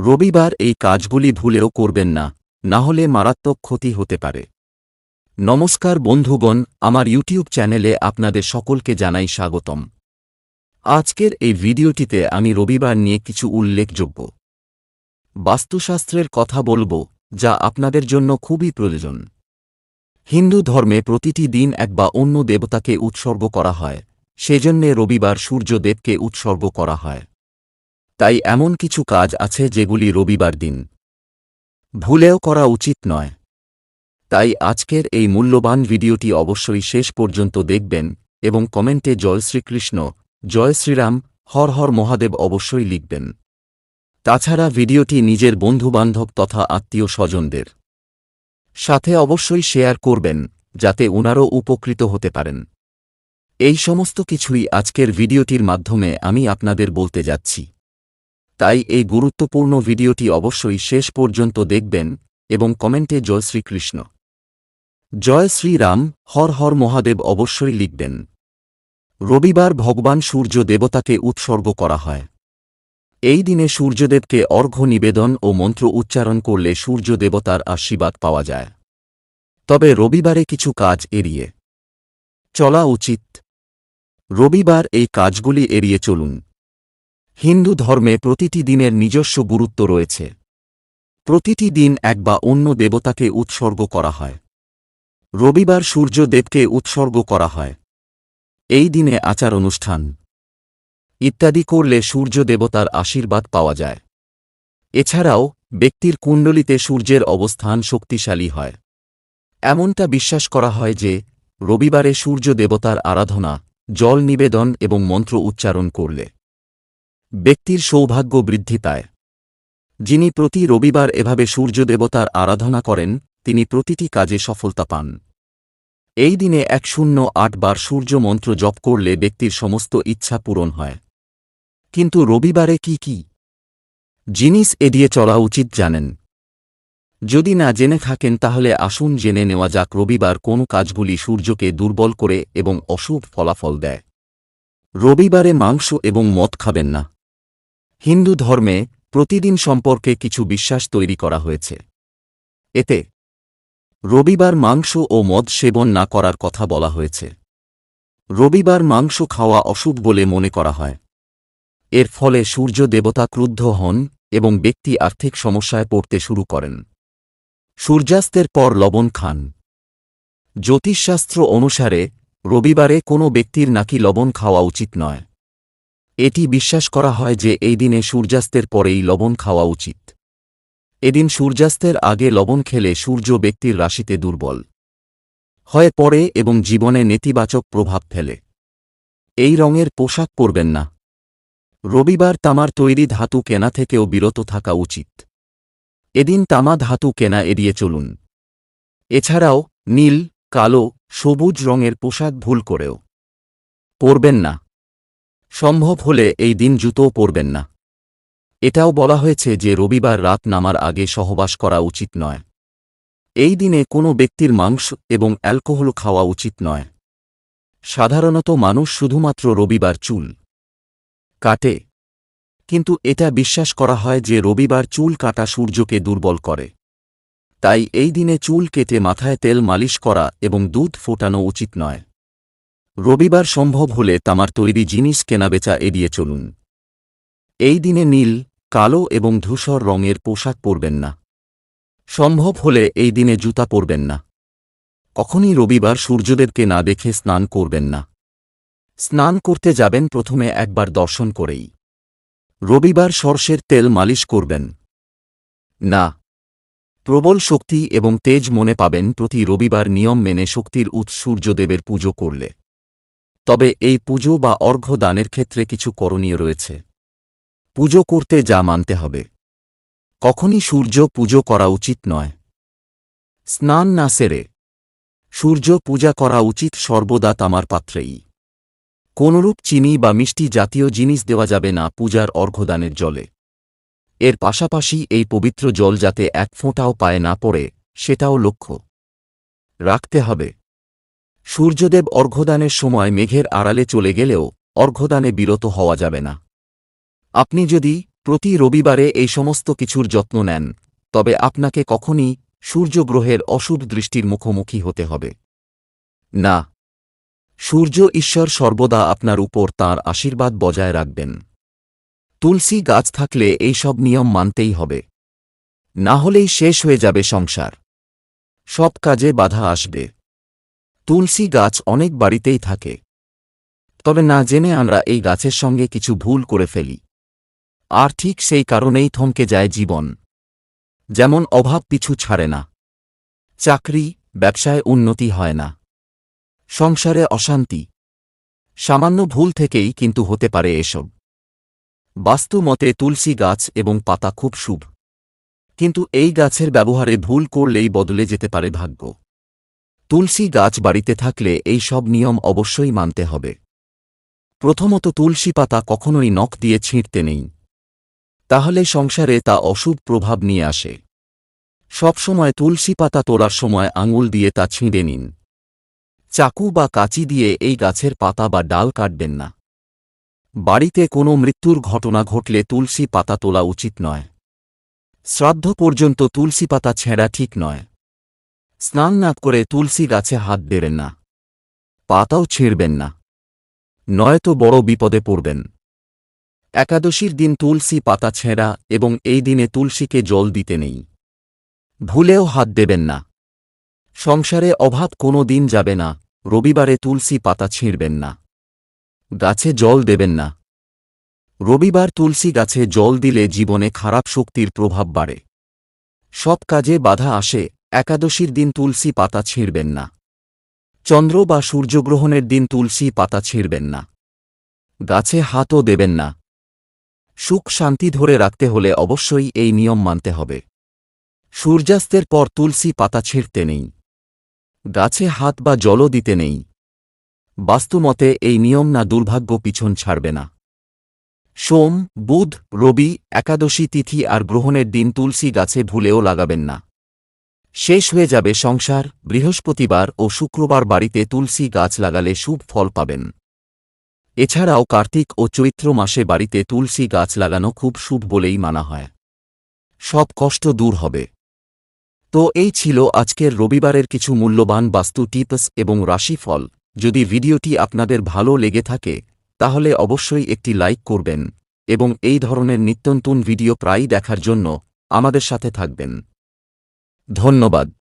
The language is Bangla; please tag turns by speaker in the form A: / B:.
A: রবিবার এই কাজগুলি ভুলেও করবেন না না হলে মারাত্মক ক্ষতি হতে পারে। নমস্কার বন্ধুগণ, আমার ইউটিউব চ্যানেলে আপনাদের সকলকে জানাই স্বাগতম। আজকের এই ভিডিওটিতে আমি রবিবার নিয়ে কিছু উল্লেখযোগ্য বাস্তুশাস্ত্রের কথা বলব, যা আপনাদের জন্য খুবই প্রয়োজন। হিন্দু ধর্মে প্রতিটি দিন এক বা অন্য দেবতাকে উৎসর্গ করা হয়, সেজন্যে রবিবার সূর্যদেবকে উৎসর্গ করা হয়। তাই এমন কিছু কাজ আছে যেগুলি রবিবার দিন। ভুলেও করা উচিত নয়। তাই আজকের এই মূল্যবান ভিডিওটি অবশ্যই শেষ পর্যন্ত দেখবেন এবং কমেন্টে জয় শ্রীকৃষ্ণ, জয় শ্রীরাম, হর হর মহাদেব অবশ্যই লিখবেন। তাছাড়া ভিডিওটি নিজের বন্ধুবান্ধব তথা আত্মীয় স্বজনদের সাথে অবশ্যই শেয়ার করবেন, যাতে উনারও উপকৃত হতে পারেন। এই সমস্ত কিছুই আজকের ভিডিওটির মাধ্যমে আমি আপনাদের বলতে যাচ্ছি। তাই এই গুরুত্বপূর্ণ ভিডিওটি অবশ্যই শেষ পর্যন্ত দেখবেন এবং কমেন্টে জয় শ্রীকৃষ্ণ। জয় শ্রীরাম, হর হর মহাদেব অবশ্যই লিখবেন। রবিবার ভগবান সূর্য দেবতাকে উৎসর্গ করা হয়। এই দিনে সূর্যদেবকে অর্ঘ্য নিবেদন ও মন্ত্র উচ্চারণ করলে সূর্য দেবতার আশীর্বাদ পাওয়া যায়। তবে রবিবারে কিছু কাজ এড়িয়ে চলা উচিত। রবিবার এই কাজগুলি এড়িয়ে চলুন। হিন্দু ধর্মে প্রতিটি দিনের নিজস্ব গুরুত্ব রয়েছে। প্রতিটি দিন এক বা অন্য দেবতাকে উৎসর্গ করা হয়। রবিবার সূর্যদেবকে উৎসর্গ করা হয়। এই দিনে আচার অনুষ্ঠান ইত্যাদি করলে সূর্য দেবতার আশীর্বাদ পাওয়া যায়। এছাড়াও, ব্যক্তির কুণ্ডলিতে সূর্যের অবস্থান শক্তিশালী হয়। এমনটা বিশ্বাস করা হয় যে, রবিবারে সূর্য দেবতার আরাধনা, জল নিবেদন এবং মন্ত্র উচ্চারণ করলে। ব্যক্তির সৌভাগ্য বৃদ্ধি পায়। যিনি প্রতি রবিবার এভাবে সূর্য দেবতার আরাধনা করেন, তিনি প্রতিটি কাজে সফলতা পান। এই দিনে এক শূন্য আট বার সূর্য মন্ত্র জপ করলে ব্যক্তির সমস্ত ইচ্ছা পূরণ হয়। কিন্তু রবিবারে কি কি? জিনিস এড়িয়ে চলা উচিত জানেন। যদি না জেনে থাকেন তাহলে আসুন জেনে নেওয়া যাক রবিবার কোন কাজগুলি সূর্যকে দুর্বল করে এবং অশুভ ফলাফল দেয়। রবিবারে মাংস এবং মদ খাবেন না। হিন্দু ধর্মে প্রতিদিন সম্পর্কে কিছু বিশ্বাস তৈরি করা হয়েছে। এতে রবিবার মাংস ও মদ সেবন না করার কথা বলা হয়েছে। রবিবার মাংস খাওয়া অশুভ বলে মনে করা হয়। এর ফলে সূর্য দেবতা ক্রুদ্ধ হন এবং ব্যক্তি আর্থিক সমস্যায় পড়তে শুরু করেন। সূর্যাস্তের পর লবণ খান। জ্যোতিষশাস্ত্র অনুসারে রবিবারে কোনো ব্যক্তির নাকি লবণ খাওয়া উচিত নয়। এটি বিশ্বাস করা হয় যে এই দিনে সূর্যাস্তের পরেই লবণ খাওয়া উচিত। এদিন সূর্যাস্তের আগে লবণ খেলে সূর্য ব্যক্তির রাশিতে দুর্বল হয়ে, পড়ে এবং জীবনে নেতিবাচক প্রভাব ফেলে। এই রঙের পোশাক পরবেন না। রবিবার তামার তৈরি ধাতু কেনা থেকেও বিরত থাকা উচিত। এদিন তামা ধাতু কেনা এড়িয়ে চলুন। এছাড়াও, নীল, কালো, সবুজ রঙের পোশাক ভুল করেও পরবেন না। সম্ভব হলে এই দিন জুতোও পরবেন না। এটাও বলা হয়েছে যে রবিবার রাত নামার আগে সহবাস করা উচিত নয়। এই দিনে কোনো ব্যক্তির মাংস এবং অ্যালকোহল খাওয়া উচিত নয়। সাধারণত মানুষ শুধুমাত্র রবিবার চুল কাটে। কিন্তু এটা বিশ্বাস করা হয় যে রবিবার চুল কাটা সূর্যকে দুর্বল করে। তাই এই দিনে চুল কেটে মাথায় তেল মালিশ করা এবং দুধ ফোটানো উচিত নয়। রবিবার সম্ভব হলে তামার তৈরি জিনিস কেনাবেচা এড়িয়ে চলুন। এই দিনে নীল, কালো এবং ধূসর রঙের পোশাক পরবেন না। সম্ভব হলে এই দিনে জুতা পরবেন না। কখনই রবিবার সূর্যদেবকে না দেখে স্নান করবেন না। স্নান করতে যাবেন প্রথমে একবার দর্শন করেই। রবিবার সর্ষের তেল মালিশ করবেন। না। প্রবল শক্তি এবং তেজ মনে পাবেন প্রতি রবিবার নিয়ম মেনে শক্তির উৎস সূর্যদেবের পুজো করলে। তবে এই পুজো বা অর্ঘ্য দানের ক্ষেত্রে কিছু করণীয় রয়েছে। পুজো করতে যা মানতে হবে। কখনই সূর্য পুজো করা উচিত নয়। স্নান না সেরে সূর্য পূজা করা উচিত সর্বদা তামার পাত্রেই। কোনরূপ চিনি বা মিষ্টি জাতীয় জিনিস দেওয়া যাবে না পূজার অর্ঘ্যদানের জলে। এর পাশাপাশি এই পবিত্র জল যাতে এক ফোঁটাও পায়ে না পড়ে, সেটাও লক্ষ্য। রাখতে হবে। সূর্যদেব অর্ঘ্যদানের সময় মেঘের আড়ালে চলে গেলেও অর্ঘ্যদানে বিরত হওয়া যাবে না। আপনি যদি প্রতি রবিবারে এই সমস্ত কিছুর যত্ন নেন, তবে আপনাকে কখনই সূর্যগ্রহের অশুভ দৃষ্টির মুখোমুখি হতে হবে। না। সূর্য ঈশ্বর সর্বদা আপনার উপর তার আশীর্বাদ বজায় রাখবেন। তুলসী গাছ থাকলে এই সব নিয়ম মানতেই হবে। না হলেই শেষ হয়ে যাবে সংসার। সব কাজে বাধা আসবে। তুলসী গাছ অনেক বাড়িতেই থাকে। তবে না জেনে আমরা এই গাছের সঙ্গে কিছু ভুল করে ফেলি। আর ঠিক সেই কারণেই থমকে যায় জীবন। যেমন অভাব পিছু ছাড়ে না। চাকরি, ব্যবসায় উন্নতি হয় না। সংসারে অশান্তি। সামান্য ভুল থেকেই কিন্তু হতে পারে এসব। বাস্তু মতে তুলসী গাছ এবং পাতা খুব শুভ। কিন্তু এই গাছের ব্যবহারে ভুল করলেই বদলে যেতে পারে ভাগ্য। তুলসী গাছ বাড়িতে থাকলে এই সব নিয়ম অবশ্যই মানতে হবে। প্রথমত তুলসী পাতা কখনোই নখ দিয়ে ছিঁড়তে নেই। তাহলে সংসারে তা অশুভ প্রভাব নিয়ে আসে। সবসময় তুলসী পাতা তোলার সময় আঙুল দিয়ে তা ছিঁড়ে নিন। চাকু বা কাঁচি দিয়ে এই গাছের পাতা বা ডাল কাটবেন না। বাড়িতে কোনো মৃত্যুর ঘটনা ঘটলে তুলসী পাতা তোলা উচিত নয়। শ্রাদ্ধ পর্যন্ত তুলসী পাতা ছেঁড়া ঠিক নয়। স্নান না করে তুলসী গাছে হাত দেবেন না। পাতাও ছিঁড়বেন না। নয়তো বড় বিপদে পড়বেন। একাদশীর দিন তুলসী পাতা ছেঁড়া এবং এই দিনে তুলসীকে জল দিতে নেই। ভুলেও হাত দেবেন না। সংসারে অভাব কোনো দিন যাবে না, রবিবারে তুলসী পাতা ছিঁড়বেন না। গাছে জল দেবেন না। রবিবার তুলসী গাছে জল দিলে জীবনে খারাপ শক্তির প্রভাব বাড়ে। সব কাজে বাধা আসে একাদশীর দিন তুলসী পাতা ছিঁড়বেন না। চন্দ্র বা সূর্যগ্রহণের দিন তুলসী পাতা ছিঁড়বেন না। গাছে হাতও দেবেন না। সুখ শান্তি ধরে রাখতে হলে অবশ্যই এই নিয়ম মানতে হবে। সূর্যাস্তের পর তুলসী পাতা ছিঁড়তে নেই। গাছে হাত বা জলও দিতে নেই। বাস্তুমতে এই নিয়ম না দুর্ভাগ্য পিছন ছাড়বে না। সোম, বুধ, রবি, একাদশী তিথি আর গ্রহণের দিন তুলসী গাছে ভুলেও লাগাবেন না। শেষ হয়ে যাবে সংসার, বৃহস্পতিবার ও শুক্রবার বাড়িতে তুলসী গাছ লাগালে শুভ ফল পাবেন। এছাড়াও কার্তিক ও চৈত্র মাসে বাড়িতে তুলসী গাছ লাগানো খুব শুভ বলেই মানা হয়। সব কষ্ট দূর হবে। তো এই ছিল আজকের রবিবারের কিছু মূল্যবান বাস্তু টিপস এবং রাশিফল। যদি ভিডিওটি আপনাদের ভালো লেগে থাকে, তাহলে অবশ্যই একটি লাইক করবেন এবং এই ধরনের নিত্যন্তন ভিডিও প্রায়ই দেখার জন্য আমাদের সাথে থাকবেন। ধন্যবাদ।